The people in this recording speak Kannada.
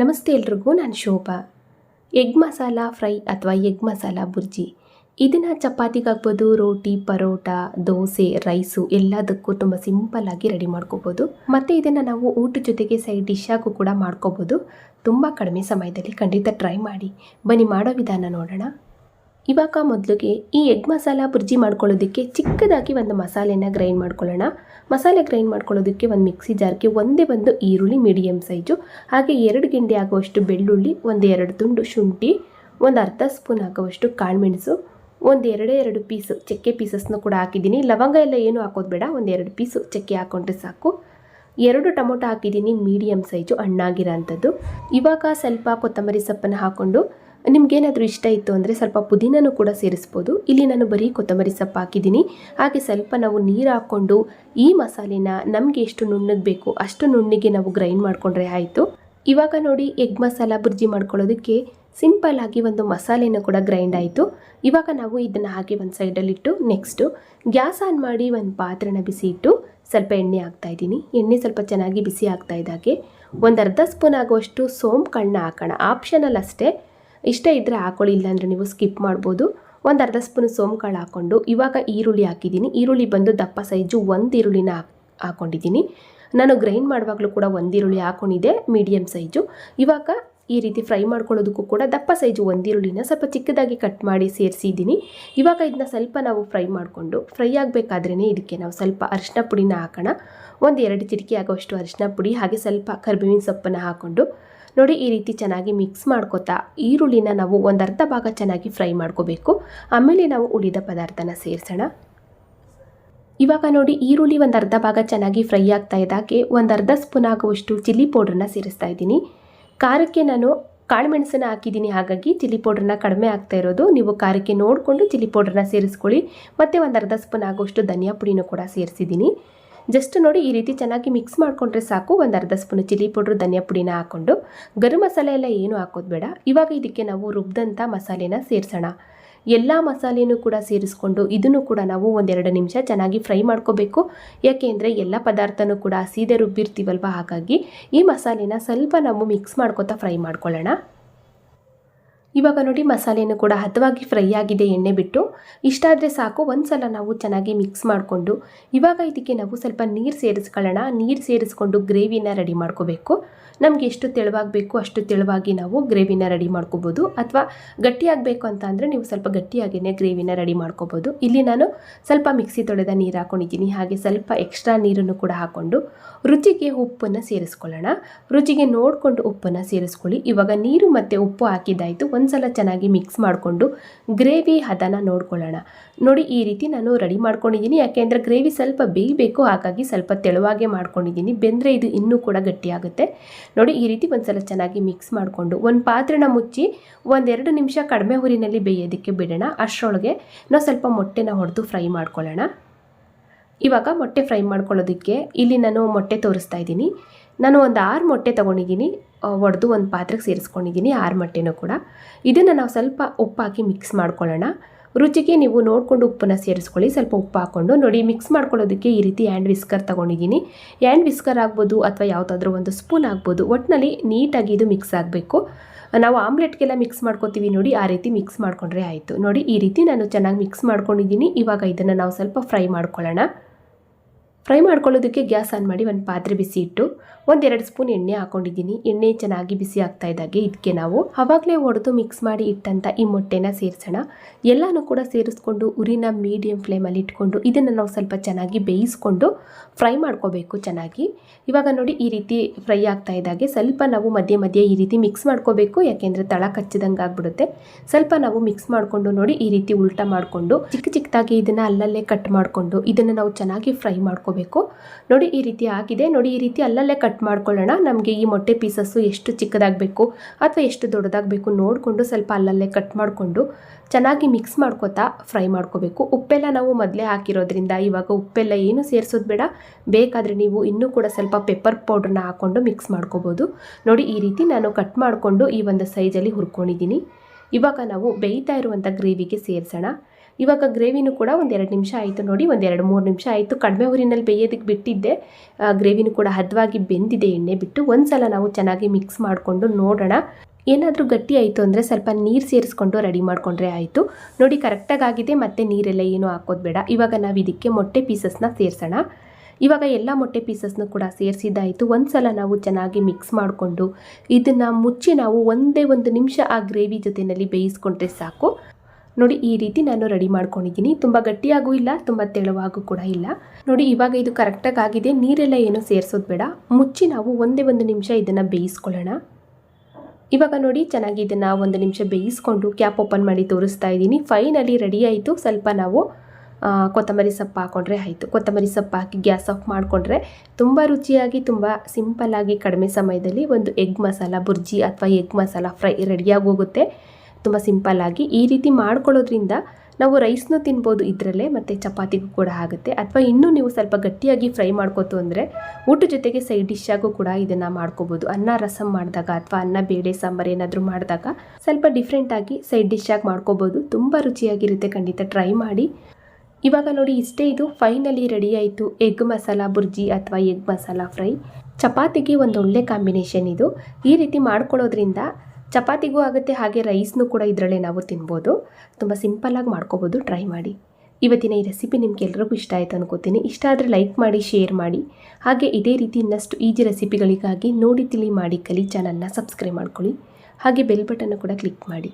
ನಮಸ್ತೆ ಎಲ್ರಿಗೂ, ನಾನು ಶೋಭಾ. ಎಗ್ ಮಸಾಲ ಫ್ರೈ ಅಥವಾ ಎಗ್ ಮಸಾಲ ಬುರ್ಜಿ. ಇದನ್ನು ಚಪಾತಿಗಾಗ್ಬೋದು ರೋಟಿ, ಪರೋಟ, ದೋಸೆ, ರೈಸು ಎಲ್ಲದಕ್ಕೂ ತುಂಬ ಸಿಂಪಲ್ಲಾಗಿ ರೆಡಿ ಮಾಡ್ಕೋಬೋದು. ಮತ್ತು ಇದನ್ನು ನಾವು ಊಟದ ಜೊತೆಗೆ ಸೈಡ್ ಡಿಶ್ ಆಗು ಕೂಡ ಮಾಡ್ಕೋಬೋದು. ತುಂಬ ಕಡಿಮೆ ಸಮಯದಲ್ಲಿ ಖಂಡಿತ ಟ್ರೈ ಮಾಡಿ. ಬನ್ನಿ ಮಾಡೋ ವಿಧಾನ ನೋಡೋಣ. ಇವಾಗ ಮೊದಲಿಗೆ ಈ ಎಗ್ ಮಸಾಲ ಬುರ್ಜಿ ಮಾಡ್ಕೊಳ್ಳೋದಕ್ಕೆ ಚಿಕ್ಕದಾಗಿ ಒಂದು ಮಸಾಲೆನ ಗ್ರೈಂಡ್ ಮಾಡ್ಕೊಳ್ಳೋಣ. ಮಸಾಲೆ ಗ್ರೈಂಡ್ ಮಾಡ್ಕೊಳ್ಳೋದಕ್ಕೆ ಒಂದು ಮಿಕ್ಸಿ ಜಾರ್ಗೆ ಒಂದೇ ಒಂದು ಈರುಳ್ಳಿ ಮೀಡಿಯಮ್ ಸೈಜು, ಹಾಗೆ ಎರಡು ಗಿಂಡಿ ಆಗುವಷ್ಟು ಬೆಳ್ಳುಳ್ಳಿ, ಒಂದು ಎರಡು ತುಂಡು ಶುಂಠಿ, ಒಂದು ಅರ್ಧ ಸ್ಪೂನ್ ಆಗುವಷ್ಟು ಕಾಳುಮೆಣಸು, ಒಂದು ಎರಡೇ ಎರಡು ಪೀಸು ಚಕ್ಕೆ ಪೀಸಸ್ನ ಕೂಡ ಹಾಕಿದ್ದೀನಿ. ಲವಂಗ ಎಲ್ಲ ಏನು ಹಾಕೋದು ಬೇಡ, ಒಂದು ಎರಡು ಪೀಸು ಚಕ್ಕೆ ಹಾಕೊಂಡ್ರೆ ಸಾಕು. ಎರಡು ಟೊಮೊಟೊ ಹಾಕಿದ್ದೀನಿ ಮೀಡಿಯಮ್ ಸೈಜು ಹಣ್ಣಾಗಿರೋ ಅಂಥದ್ದು ಇವಾಗ ಸ್ವಲ್ಪ ಕೊತ್ತಂಬರಿ ಸೊಪ್ಪನ್ನು ಹಾಕ್ಕೊಂಡು ನಿಮ್ಗೇನಾದರೂ ಇಷ್ಟ ಇತ್ತು ಅಂದರೆ ಸ್ವಲ್ಪ ಪುದೀನೂ ಕೂಡ ಸೇರಿಸ್ಬೋದು. ಇಲ್ಲಿ ನಾನು ಬರೀ ಕೊತ್ತಂಬರಿ ಸೊಪ್ಪು ಹಾಕಿದ್ದೀನಿ. ಹಾಗೆ ಸ್ವಲ್ಪ ನಾವು ನೀರು ಹಾಕ್ಕೊಂಡು ಈ ಮಸಾಲೆನ ನಮಗೆ ಎಷ್ಟು ನುಣ್ಣಗೆ ಬೇಕು ಅಷ್ಟು ನುಣ್ಣಿಗೆ ನಾವು ಗ್ರೈಂಡ್ ಮಾಡಿಕೊಂಡ್ರೆ ಆಯಿತು. ಇವಾಗ ನೋಡಿ ಎಗ್ ಮಸಾಲ ಬುರ್ಜಿ ಮಾಡ್ಕೊಳ್ಳೋದಕ್ಕೆ ಸಿಂಪಲ್ ಆಗಿ ಒಂದು ಮಸಾಲೆನ ಕೂಡ ಗ್ರೈಂಡ್ ಆಯಿತು. ಇವಾಗ ನಾವು ಇದನ್ನು ಹಾಗೆ ಒಂದು ಸೈಡಲ್ಲಿಟ್ಟು ನೆಕ್ಸ್ಟು ಗ್ಯಾಸ್ ಆನ್ ಮಾಡಿ ಒಂದು ಪಾತ್ರೆನ ಬಿಸಿ ಇಟ್ಟು ಸ್ವಲ್ಪ ಎಣ್ಣೆ ಹಾಕ್ತಾ ಇದ್ದೀನಿ. ಎಣ್ಣೆ ಸ್ವಲ್ಪ ಚೆನ್ನಾಗಿ ಬಿಸಿ ಆಗ್ತಾ ಇದ್ದಾಗೆ. ಒಂದು ಅರ್ಧ ಸ್ಪೂನ್ ಆಗುವಷ್ಟು ಸೋಂಪು ಕಣ್ಣ ಹಾಕೋಣ. ಆಪ್ಷನಲ್ ಅಷ್ಟೇ. ಇಷ್ಟ ಇದ್ದರೆ ಹಾಕೊಳ್ಳಿ, ಇಲ್ಲಾಂದರೆ ನೀವು ಸ್ಕಿಪ್ ಮಾಡ್ಬೋದು. ಒಂದು ಅರ್ಧ ಸ್ಪೂನ್ ಸೋಂಕಾಳು ಕಾಳು ಹಾಕ್ಕೊಂಡು ಇವಾಗ ಈರುಳ್ಳಿ ಹಾಕಿದ್ದೀನಿ. ಈರುಳ್ಳಿ ಬಂದು ದಪ್ಪ ಸೈಜು ಒಂದು ಈರುಳ್ಳಿನ ಹಾಕ್ ಹಾಕ್ಕೊಂಡಿದ್ದೀನಿ ನಾನು ಗ್ರೈಂಡ್ ಮಾಡುವಾಗಲೂ ಕೂಡ ಒಂದು ಈರುಳ್ಳಿ ಹಾಕ್ಕೊಂಡಿದ್ದೆ ಮೀಡಿಯಮ್ ಸೈಜು ಇವಾಗ ಈ ರೀತಿ ಫ್ರೈ ಮಾಡ್ಕೊಳ್ಳೋದಕ್ಕೂ ಕೂಡ ದಪ್ಪ ಸೈಜು ಒಂದು ಈರುಳ್ಳಿನ ಸ್ವಲ್ಪ ಚಿಕ್ಕದಾಗಿ ಕಟ್ ಮಾಡಿ ಸೇರಿಸಿದ್ದೀನಿ. ಇವಾಗ ಇದನ್ನ ಸ್ವಲ್ಪ ನಾವು ಫ್ರೈ ಮಾಡಿಕೊಂಡು ಫ್ರೈ ಆಗಬೇಕಾದ್ರೇ ಇದಕ್ಕೆ ನಾವು ಸ್ವಲ್ಪ ಅರಿಶಿನ ಪುಡಿನ ಹಾಕೋಣ. ಒಂದು ಎರಡು ಚಿಟಿಕೆ ಆಗೋಷ್ಟು ಅರಿಶಿನ ಪುಡಿ, ಹಾಗೆ ಸ್ವಲ್ಪ ಕರ್ಬೇವಿನ ಸೊಪ್ಪನ್ನು ಹಾಕ್ಕೊಂಡು ನೋಡಿ ಈ ರೀತಿ ಚೆನ್ನಾಗಿ ಮಿಕ್ಸ್ ಮಾಡ್ಕೋತಾ ಈರುಳ್ಳಿನ ನಾವು ಒಂದು ಅರ್ಧ ಭಾಗ ಚೆನ್ನಾಗಿ ಫ್ರೈ ಮಾಡ್ಕೋಬೇಕು. ಆಮೇಲೆ ನಾವು ಉಳಿದ ಪದಾರ್ಥನ ಸೇರಿಸೋಣ. ಇವಾಗ ನೋಡಿ ಈರುಳ್ಳಿ ಒಂದು ಅರ್ಧ ಭಾಗ ಚೆನ್ನಾಗಿ ಫ್ರೈ ಆಗ್ತಾ ಇದ್ದಾಗೆ ಒಂದು ಅರ್ಧ ಸ್ಪೂನ್ ಆಗುವಷ್ಟು ಚಿಲ್ಲಿ ಪೌಡ್ರನ್ನ ಸೇರಿಸ್ತಾ ಇದ್ದೀನಿ. ಖಾರಕ್ಕೆ ನಾನು ಕಾಳುಮೆಣಸನ್ನು ಹಾಕಿದ್ದೀನಿ, ಹಾಗಾಗಿ ಚಿಲ್ಲಿ ಪೌಡ್ರನ್ನ ಕಡಿಮೆ ಆಗ್ತಾ ಇರೋದು. ನೀವು ಖಾರಕ್ಕೆ ನೋಡಿಕೊಂಡು ಚಿಲ್ಲಿ ಪೌಡ್ರನ್ನ ಸೇರಿಸ್ಕೊಳ್ಳಿ. ಮತ್ತು ಒಂದು ಅರ್ಧ ಸ್ಪೂನ್ ಆಗುವಷ್ಟು ಧನಿಯಾ ಪುಡಿನೂ ಕೂಡ ಸೇರಿಸಿದ್ದೀನಿ. ಜಸ್ಟ್ ನೋಡಿ ಈ ರೀತಿ ಚೆನ್ನಾಗಿ ಮಿಕ್ಸ್ ಮಾಡಿಕೊಂಡ್ರೆ ಸಾಕು. ಒಂದು ಅರ್ಧ ಸ್ಪೂನ್ ಚಿಲ್ಲಿ ಪೌಡ್ರು ಧನಿಯಾ ಪುಡಿನ ಹಾಕ್ಕೊಂಡು ಗರಂ ಮಸಾಲೆ ಎಲ್ಲ ಏನು ಹಾಕೋದು ಬೇಡ. ಇವಾಗ ಇದಕ್ಕೆ ನಾವು ರುಬ್ಬಿದಂಥ ಮಸಾಲೆನ ಸೇರಿಸೋಣ. ಎಲ್ಲ ಮಸಾಲೆನೂ ಕೂಡ ಸೇರಿಸ್ಕೊಂಡು ಇದನ್ನು ಕೂಡ ನಾವು ಒಂದೆರಡು ನಿಮಿಷ ಚೆನ್ನಾಗಿ ಫ್ರೈ ಮಾಡ್ಕೋಬೇಕು. ಯಾಕೆ ಅಂದರೆ ಎಲ್ಲ ಪದಾರ್ಥನೂ ಕೂಡ ಸೀದೆ ರುಬ್ಬಿರ್ತೀವಲ್ವ? ಹಾಗಾಗಿ ಈ ಮಸಾಲೆನ ಸ್ವಲ್ಪ ನಾವು ಮಿಕ್ಸ್ ಮಾಡ್ಕೋತಾ ಫ್ರೈ ಮಾಡ್ಕೊಳ್ಳೋಣ. ಇವಾಗ ನೋಡಿ ಮಸಾಲೆಯನ್ನು ಕೂಡ ಹದವಾಗಿ ಫ್ರೈ ಆಗಿದೆ ಎಣ್ಣೆ ಬಿಟ್ಟು. ಇಷ್ಟಾದರೆ ಸಾಕು ಒಂದು ಸಲ ನಾವು ಚೆನ್ನಾಗಿ ಮಿಕ್ಸ್ ಮಾಡಿಕೊಂಡು. ಇವಾಗ ಇದಕ್ಕೆ ನಾವು ಸ್ವಲ್ಪ ನೀರು ಸೇರಿಸ್ಕೊಳ್ಳೋಣ. ನೀರು ಸೇರಿಸ್ಕೊಂಡು ಗ್ರೇವಿನ ರೆಡಿ ಮಾಡ್ಕೋಬೇಕು. ನಮಗೆ ಎಷ್ಟು ತೆಳುವಾಗಬೇಕು ಅಷ್ಟು ತೆಳುವಾಗಿ ನಾವು ಗ್ರೇವಿನ ರೆಡಿ ಮಾಡ್ಕೋಬೋದು. ಅಥವಾ ಗಟ್ಟಿಯಾಗಬೇಕು ಅಂತ ಅಂದರೆ ನೀವು ಸ್ವಲ್ಪ ಗಟ್ಟಿಯಾಗಿಯೇ ಗ್ರೇವಿನ ರೆಡಿ ಮಾಡ್ಕೋಬೋದು. ಇಲ್ಲಿ ನಾನು ಸ್ವಲ್ಪ ಮಿಕ್ಸಿ ತೊಳೆದ ನೀರು ಹಾಕೊಂಡಿದ್ದೀನಿ. ಹಾಗೆ ಸ್ವಲ್ಪ ಎಕ್ಸ್ಟ್ರಾ ನೀರನ್ನು ಕೂಡ ಹಾಕ್ಕೊಂಡು ರುಚಿಗೆ ಉಪ್ಪನ್ನು ಸೇರಿಸ್ಕೊಳ್ಳೋಣ. ರುಚಿಗೆ ನೋಡಿಕೊಂಡು ಉಪ್ಪನ್ನು ಸೇರಿಸ್ಕೊಳ್ಳಿ. ಇವಾಗ ನೀರು ಮತ್ತು ಉಪ್ಪು ಹಾಕಿದ್ದಾಯಿತು. ಒಂದ್ಸಲ ಚೆನ್ನಾಗಿ ಮಿಕ್ಸ್ ಮಾಡಿಕೊಂಡು ಗ್ರೇವಿ ಹದನ ನೋಡ್ಕೊಳ್ಳೋಣ. ನೋಡಿ, ಈ ರೀತಿ ನಾನು ರೆಡಿ ಮಾಡ್ಕೊಂಡಿದ್ದೀನಿ. ಯಾಕೆಂದರೆ ಗ್ರೇವಿ ಸ್ವಲ್ಪ ಬೇಯಬೇಕು, ಹಾಗಾಗಿ ಸ್ವಲ್ಪ ತೆಳುವಾಗೆ ಮಾಡ್ಕೊಂಡಿದ್ದೀನಿ. ಬೆಂದರೆ ಇದು ಇನ್ನೂ ಕೂಡ ಗಟ್ಟಿಯಾಗುತ್ತೆ. ನೋಡಿ, ಈ ರೀತಿ ಒಂದ್ಸಲ ಚೆನ್ನಾಗಿ ಮಿಕ್ಸ್ ಮಾಡಿಕೊಂಡು ಒಂದು ಪಾತ್ರೆನ ಮುಚ್ಚಿ ಒಂದೆರಡು ನಿಮಿಷ ಕಡಿಮೆ ಹುರಿನಲ್ಲಿ ಬೇಯೋದಕ್ಕೆ ಬಿಡೋಣ. ಅಷ್ಟರೊಳಗೆ ನಾವು ಸ್ವಲ್ಪ ಮೊಟ್ಟೆನ ಹೊಡೆದು ಫ್ರೈ ಮಾಡ್ಕೊಳ್ಳೋಣ. ಇವಾಗ ಮೊಟ್ಟೆ ಫ್ರೈ ಮಾಡ್ಕೊಳ್ಳೋದಕ್ಕೆ ಇಲ್ಲಿ ನಾನು ಮೊಟ್ಟೆ ತೋರಿಸ್ತಾ ಇದ್ದೀನಿ. ನಾನು ಒಂದು ಆರು ಮೊಟ್ಟೆ ತೊಗೊಂಡಿದ್ದೀನಿ. ಒಡೆದು ಒಂದು ಪಾತ್ರೆಗೆ ಸೇರಿಸ್ಕೊಂಡಿದ್ದೀನಿ ಆರು ಮೊಟ್ಟೆನೂ ಕೂಡ. ಇದನ್ನು ನಾವು ಸ್ವಲ್ಪ ಉಪ್ಪು ಹಾಕಿ ಮಿಕ್ಸ್ ಮಾಡ್ಕೊಳ್ಳೋಣ. ರುಚಿಗೆ ನೀವು ನೋಡಿಕೊಂಡು ಉಪ್ಪನ್ನು ಸೇರಿಸ್ಕೊಳ್ಳಿ, ಸ್ವಲ್ಪ ಉಪ್ಪು ಹಾಕ್ಕೊಂಡು ನೋಡಿ ಮಿಕ್ಸ್ ಮಾಡ್ಕೊಳ್ಳೋದಕ್ಕೆ ಈ ರೀತಿ ಹ್ಯಾಂಡ್ ವಿಸ್ಕರ್ ತೊಗೊಂಡಿದ್ದೀನಿ ಹ್ಯಾಂಡ್ ವಿಸ್ಕರ್ ಆಗ್ಬೋದು ಅಥವಾ ಯಾವುದಾದ್ರೂ ಒಂದು ಸ್ಪೂನ್ ಆಗ್ಬೋದು. ಒಟ್ಟಿನಲ್ಲಿ ನೀಟಾಗಿ ಇದು ಮಿಕ್ಸ್ ಆಗಬೇಕು. ನಾವು ಆಮ್ಲೆಟ್ಗೆಲ್ಲ ಮಿಕ್ಸ್ ಮಾಡ್ಕೋತೀವಿ ನೋಡಿ, ಆ ರೀತಿ ಮಿಕ್ಸ್ ಮಾಡಿಕೊಂಡ್ರೆ ಆಯಿತು. ನೋಡಿ, ಈ ರೀತಿ ನಾನು ಚೆನ್ನಾಗಿ ಮಿಕ್ಸ್ ಮಾಡ್ಕೊಂಡಿದ್ದೀನಿ ಇವಾಗ ಇದನ್ನು ನಾವು ಸ್ವಲ್ಪ ಫ್ರೈ ಮಾಡ್ಕೊಳ್ಳೋಣ. ಫ್ರೈ ಮಾಡ್ಕೊಳ್ಳೋದಕ್ಕೆ ಗ್ಯಾಸ್ ಆನ್ ಮಾಡಿ ಒಂದು ಪಾತ್ರೆ ಬಿಸಿ ಇಟ್ಟು ಒಂದೆರಡು ಸ್ಪೂನ್ ಎಣ್ಣೆ ಹಾಕೊಂಡಿದ್ದೀನಿ. ಎಣ್ಣೆ ಚೆನ್ನಾಗಿ ಬಿಸಿ ಆಗ್ತಾ ಇದ್ದಾಗೆ ಇದಕ್ಕೆ ನಾವು ಅವಾಗಲೇ ಒಡೆದು ಮಿಕ್ಸ್ ಮಾಡಿ ಇಟ್ಟಂಥ ಈ ಮೊಟ್ಟೆನ ಸೇರಿಸೋಣ. ಎಲ್ಲನೂ ಕೂಡ ಸೇರಿಸ್ಕೊಂಡು ಉರಿನ ಮೀಡಿಯಂ ಫ್ಲೇಮಲ್ಲಿ ಇಟ್ಕೊಂಡು ಇದನ್ನು ನಾವು ಸ್ವಲ್ಪ ಚೆನ್ನಾಗಿ ಬೇಯಿಸ್ಕೊಂಡು ಫ್ರೈ ಮಾಡ್ಕೋಬೇಕು ಚೆನ್ನಾಗಿ. ಇವಾಗ ನೋಡಿ ಈ ರೀತಿ ಫ್ರೈ ಆಗ್ತಾ ಇದ್ದಾಗೆ. ಸ್ವಲ್ಪ ನಾವು ಮಧ್ಯೆ ಮಧ್ಯೆ ಈ ರೀತಿ ಮಿಕ್ಸ್ ಮಾಡ್ಕೋಬೇಕು, ಯಾಕೆಂದರೆ ತಳ ಕಚ್ಚಿದಂಗೆ ಆಗ್ಬಿಡುತ್ತೆ. ಸ್ವಲ್ಪ ನಾವು ಮಿಕ್ಸ್ ಮಾಡಿಕೊಂಡು ನೋಡಿ ಈ ರೀತಿ ಉಲ್ಟಾ ಮಾಡಿಕೊಂಡು ಚಿಕ್ಕ ಚಿಕ್ಕದಾಗಿ ಇದನ್ನು ಅಲ್ಲಲ್ಲೇ ಕಟ್ ಮಾಡಿಕೊಂಡು ಇದನ್ನು ನಾವು ಚೆನ್ನಾಗಿ ಫ್ರೈ ಮಾಡ್ಕೋಬೇಕು. ನೋಡಿ ಈ ರೀತಿ ಆಗಿದೆ ನೋಡಿ ಈ ರೀತಿ ಅಲ್ಲಲ್ಲೇ ಕಟ್ ಮಾಡ್ಕೊಳ್ಳೋಣ. ನಮಗೆ ಈ ಮೊಟ್ಟೆ ಪೀಸಸ್ಸು ಎಷ್ಟು ಚಿಕ್ಕದಾಗಬೇಕು ಅಥವಾ ಎಷ್ಟು ದೊಡ್ಡದಾಗಬೇಕು ನೋಡಿಕೊಂಡು ಸ್ವಲ್ಪ ಅಲ್ಲಲ್ಲೇ ಕಟ್ ಮಾಡಿಕೊಂಡು ಚೆನ್ನಾಗಿ ಮಿಕ್ಸ್ ಮಾಡ್ಕೋತಾ ಫ್ರೈ ಮಾಡ್ಕೋಬೇಕು. ಉಪ್ಪೆಲ್ಲ ನಾವು ಮೊದಲೇ ಹಾಕಿರೋದ್ರಿಂದ ಇವಾಗ ಉಪ್ಪೆಲ್ಲ ಏನು ಸೇರಿಸೋದು ಬೇಡ. ಬೇಕಾದರೆ ನೀವು ಇನ್ನೂ ಕೂಡ ಸ್ವಲ್ಪ ಪೆಪ್ಪರ್ ಪೌಡ್ರನ್ನ ಹಾಕ್ಕೊಂಡು ಮಿಕ್ಸ್ ಮಾಡ್ಕೋಬೋದು. ನೋಡಿ ಈ ರೀತಿ ನಾನು ಕಟ್ ಮಾಡಿಕೊಂಡು ಈ ಒಂದು ಸೈಜಲ್ಲಿ ಹುರ್ಕೊಂಡಿದ್ದೀನಿ. ಇವಾಗ ನಾವು ಬೇಯ್ತಾ ಇರುವಂಥ ಗ್ರೇವಿಗೆ ಸೇರಿಸೋಣ. ಇವಾಗ ಗ್ರೇವಿನೂ ಕೂಡ ಒಂದೆರಡು ನಿಮಿಷ ಆಯಿತು ನೋಡಿ, ಒಂದೆರಡು ಮೂರು ನಿಮಿಷ ಆಯಿತು. ಕಡಿಮೆ ಊರಿನಲ್ಲಿ ಬೇಯೋದಕ್ಕೆ ಬಿಟ್ಟಿದ್ದೆ. ಗ್ರೇವಿನೂ ಕೂಡ ಹದವಾಗಿ ಬೆಂದಿದೆ, ಎಣ್ಣೆ ಬಿಟ್ಟು. ಒಂದು ಸಲ ನಾವು ಚೆನ್ನಾಗಿ ಮಿಕ್ಸ್ ಮಾಡಿಕೊಂಡು ನೋಡೋಣ. ಏನಾದರೂ ಗಟ್ಟಿ ಆಯಿತು ಅಂದರೆ ಸ್ವಲ್ಪ ನೀರು ಸೇರಿಸ್ಕೊಂಡು ರೆಡಿ ಮಾಡಿಕೊಂಡ್ರೆ ಆಯಿತು. ನೋಡಿ, ಕರೆಕ್ಟಾಗಿ ಆಗಿದೆ, ಮತ್ತು ನೀರೆಲ್ಲ ಏನು ಹಾಕೋದು ಬೇಡ. ಇವಾಗ ನಾವು ಇದಕ್ಕೆ ಮೊಟ್ಟೆ ಪೀಸಸ್ನ ಸೇರಿಸೋಣ. ಇವಾಗ ಎಲ್ಲ ಮೊಟ್ಟೆ ಪೀಸಸ್ನು ಕೂಡ ಸೇರಿಸಿದ್ದಾಯಿತು. ಒಂದು ಸಲ ನಾವು ಚೆನ್ನಾಗಿ ಮಿಕ್ಸ್ ಮಾಡಿಕೊಂಡು ಇದನ್ನು ಮುಚ್ಚಿ ನಾವು ಒಂದೇ ಒಂದು ನಿಮಿಷ ಆ ಗ್ರೇವಿ ಜೊತೆಯಲ್ಲಿ ಬೇಯಿಸ್ಕೊಂಡ್ರೆ ಸಾಕು. ನೋಡಿ, ಈ ರೀತಿ ನಾನು ರೆಡಿ ಮಾಡ್ಕೊಂಡಿದ್ದೀನಿ. ತುಂಬ ಗಟ್ಟಿಯಾಗೂ ಇಲ್ಲ, ತುಂಬ ತೆಳುವಾಗೂ ಕೂಡ ಇಲ್ಲ. ನೋಡಿ, ಇವಾಗ ಇದು ಕರೆಕ್ಟಾಗಿ ಆಗಿದೆ. ನೀರೆಲ್ಲ ಏನು ಸೇರಿಸೋದು ಬೇಡ. ಮುಚ್ಚಿ ನಾವು ಒಂದೇ ಒಂದು ನಿಮಿಷ ಇದನ್ನು ಬೇಯಿಸ್ಕೊಳ್ಳೋಣ. ಇವಾಗ ನೋಡಿ, ಚೆನ್ನಾಗಿ ಇದನ್ನು ಒಂದು ನಿಮಿಷ ಬೇಯಿಸ್ಕೊಂಡು ಕ್ಯಾಪ್ ಓಪನ್ ಮಾಡಿ ತೋರಿಸ್ತಾ ಇದ್ದೀನಿ. ಫೈನಲಿ ರೆಡಿ ಆಯಿತು. ಸ್ವಲ್ಪ ನಾವು ಕೊತ್ತಂಬರಿ ಸೊಪ್ಪು ಹಾಕೊಂಡ್ರೆ ಆಯಿತು. ಕೊತ್ತಂಬರಿ ಸೊಪ್ಪು ಹಾಕಿ ಗ್ಯಾಸ್ ಆಫ್ ಮಾಡಿಕೊಂಡ್ರೆ ತುಂಬ ರುಚಿಯಾಗಿ, ತುಂಬ ಸಿಂಪಲ್ಲಾಗಿ ಕಡಿಮೆ ಸಮಯದಲ್ಲಿ ಒಂದು ಎಗ್ ಮಸಾಲ, ಬುರ್ಜಿ ಅಥವಾ ಎಗ್ ಮಸಾಲ ಫ್ರೈ ರೆಡಿಯಾಗಿ ಹೋಗುತ್ತೆ ತುಂಬ ಸಿಂಪಲ್ಲಾಗಿ ಈ ರೀತಿ ಮಾಡ್ಕೊಳ್ಳೋದ್ರಿಂದ ನಾವು ರೈಸ್ನೂ ತಿನ್ಬೋದು ಇದರಲ್ಲೇ ಮತ್ತು ಚಪಾತಿಗೂ ಕೂಡ ಆಗುತ್ತೆ. ಅಥವಾ ಇನ್ನೂ ನೀವು ಸ್ವಲ್ಪ ಗಟ್ಟಿಯಾಗಿ ಫ್ರೈ ಮಾಡ್ಕೋತು ಅಂದರೆ ಊಟ ಜೊತೆಗೆ ಸೈಡ್ ಡಿಶ್ಶಾಗೂ ಕೂಡ ಇದನ್ನು ಮಾಡ್ಕೋಬೋದು. ಅನ್ನ, ರಸಂ ಮಾಡಿದಾಗ ಅಥವಾ ಅನ್ನ, ಬೇಳೆ, ಸಾಂಬಾರು ಏನಾದರೂ ಮಾಡಿದಾಗ ಸ್ವಲ್ಪ ಡಿಫ್ರೆಂಟಾಗಿ ಸೈಡ್ ಡಿಶ್ ಆಗಿ ಮಾಡ್ಕೋಬೋದು. ತುಂಬ ರುಚಿಯಾಗಿರುತ್ತೆ ಖಂಡಿತ. ಟ್ರೈ ಮಾಡಿ. ಇವಾಗ ನೋಡಿ ಇಷ್ಟೇ ಇದು. ಫೈನಲಿ ರೆಡಿ ಆಯಿತು. ಎಗ್ ಮಸಾಲ, ಬುರ್ಜಿ ಅಥವಾ ಎಗ್ ಮಸಾಲ ಫ್ರೈ ಚಪಾತಿಗೆ ಒಂದು ಒಳ್ಳೆ ಕಾಂಬಿನೇಷನ್ ಇದು. ಈ ರೀತಿ ಮಾಡ್ಕೊಳ್ಳೋದ್ರಿಂದ ಚಪಾತಿಗೂ ಆಗುತ್ತೆ, ಹಾಗೆ ರೈಸ್ನೂ ಕೂಡ ಇದರಲ್ಲೇ ನಾವು ತಿನ್ಬೋದು. ತುಂಬ ಸಿಂಪಲ್ಲಾಗಿ ಮಾಡ್ಕೋಬೋದು, ಟ್ರೈ ಮಾಡಿ. ಇವತ್ತಿನ ಈ ರೆಸಿಪಿ ನಿಮ್ಗೆ ಎಲ್ರಿಗೂ ಇಷ್ಟ ಆಯಿತು ಅನ್ಕೋತೀನಿ. ಇಷ್ಟ ಆದರೆ ಲೈಕ್ ಮಾಡಿ, ಶೇರ್ ಮಾಡಿ. ಹಾಗೆ ಇದೇ ರೀತಿ ಇನ್ನಷ್ಟು ಈಜಿ ರೆಸಿಪಿಗಳಿಗಾಗಿ ನೋಡಿ, ತಿಳಿ ಮಾಡಿ ಕಲಿ ಚಾನಲ್ನ ಸಬ್ಸ್ಕ್ರೈಬ್ ಮಾಡ್ಕೊಳ್ಳಿ. ಹಾಗೆ ಬೆಲ್ ಬಟನ್ನು ಕೂಡ ಕ್ಲಿಕ್ ಮಾಡಿ.